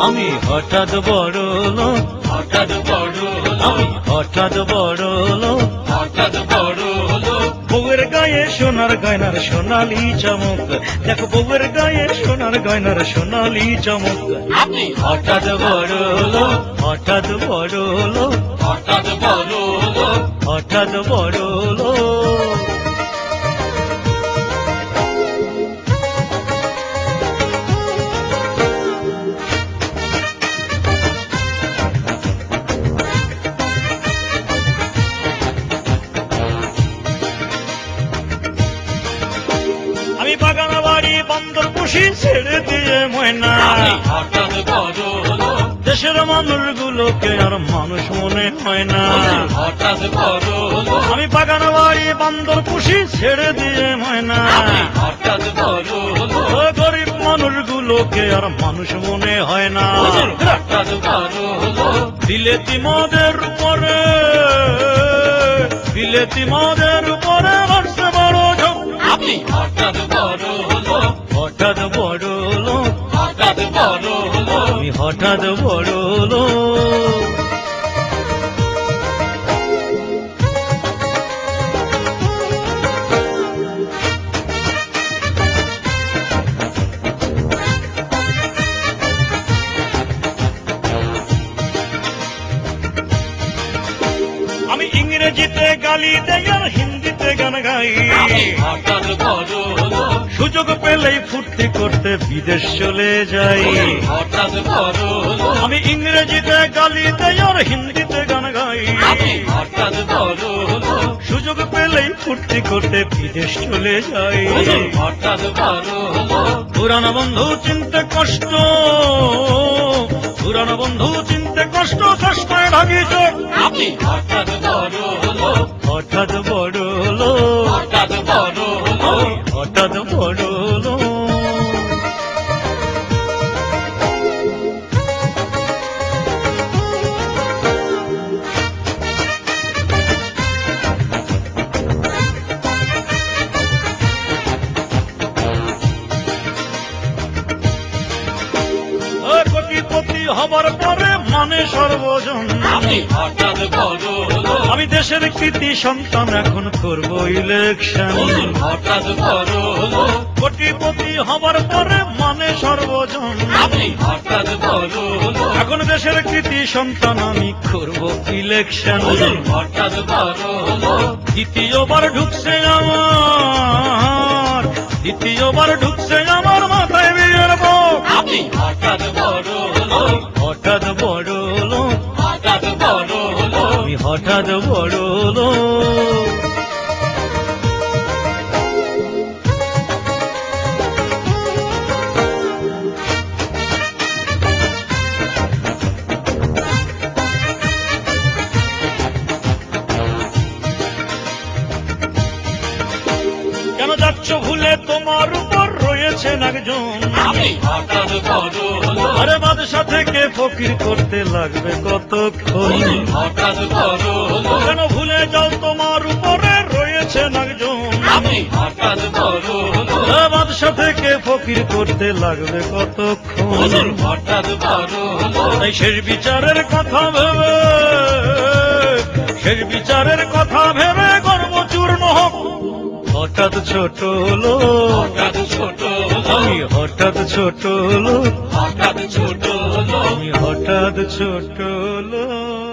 আমি হঠাৎ বড় লোক হঠাৎ বড় আমি হঠাৎ বড় লোক হঠাৎ বড় বউয়ের গায়ে সোনার গয়নার সোনালি চমক। দেখো বউয়ের গায়ে সোনার গয়নার সোনালি চমক। আপনি হঠাৎ বড় লোক হঠাৎ বড় লোক হঠাৎ বড় হলো। হঠাৎ বড় লোক বন্দর পুষি ছেড়ে দিয়ে ময়না। হঠাৎ দেশের মানুষগুলোকে আর মানুষ মনে হয় না। হঠাৎ আমি বাগানা বাড়ি বান্দর পুষি ছেড়ে দিয়ে ময়না। হঠাৎ গরিব মানুষগুলোকে আর মানুষ মনে হয় না। হঠাৎ বড় হলো। বিলেতি মদের উপরে বিলেতি মদের হঠাৎ বড় লোক আমি ইংরেজিতে গালি দেই আর হিন্দিতে গান গাই। সুযোগ পেলেই ফুর্তি করতে বিদেশ চলে যাই। আমি ইংরেজিতে গালি দেই আর হিন্দিতে গান গাই। সুযোগ পেলেই ফুর্তি করতে বিদেশ চলে যাই। পুরানো বন্ধু, চিনতে কষ্ট। পুরানো বন্ধু, চিনতে কষ্ট ভাগিছ। আপনি হঠাৎ বড় হঠাৎ বড় হবার পরে মানে সর্বজন। হঠাৎ বড় আমি দেশের কৃতি সন্তান এখন করব ইলেকশন হঠাৎ কোটিপতি হবার পরে মানে সর্বজন। হঠাৎ এখন দেশের কৃতি সন্তান আমি করব ইলেকশন হঠাৎ দ্বিতীয়বার ঢুকছে আমার দ্বিতীয়বার ঢুকছে আমার হঠাৎ বড় কেন যাচ্ছ ভুলে তোমার উপর একজন আরে বাদশা থেকে ফকির করতে লাগবে বড় কেন ভুলে যাও তোমার উপরে রয়েছেন একজন হলো থেকে ফকির করতে লাগবে কতক্ষণ? শেষ বিচারের কথা ভেবে শেষ বিচারের কথা ভেবে গর্ব চূর্ণ হোক। হঠাৎ ছোট হলো। হঠাৎ ছোট লোক হঠাৎ ছোট লোক আমি হঠাৎ ছোট হলো।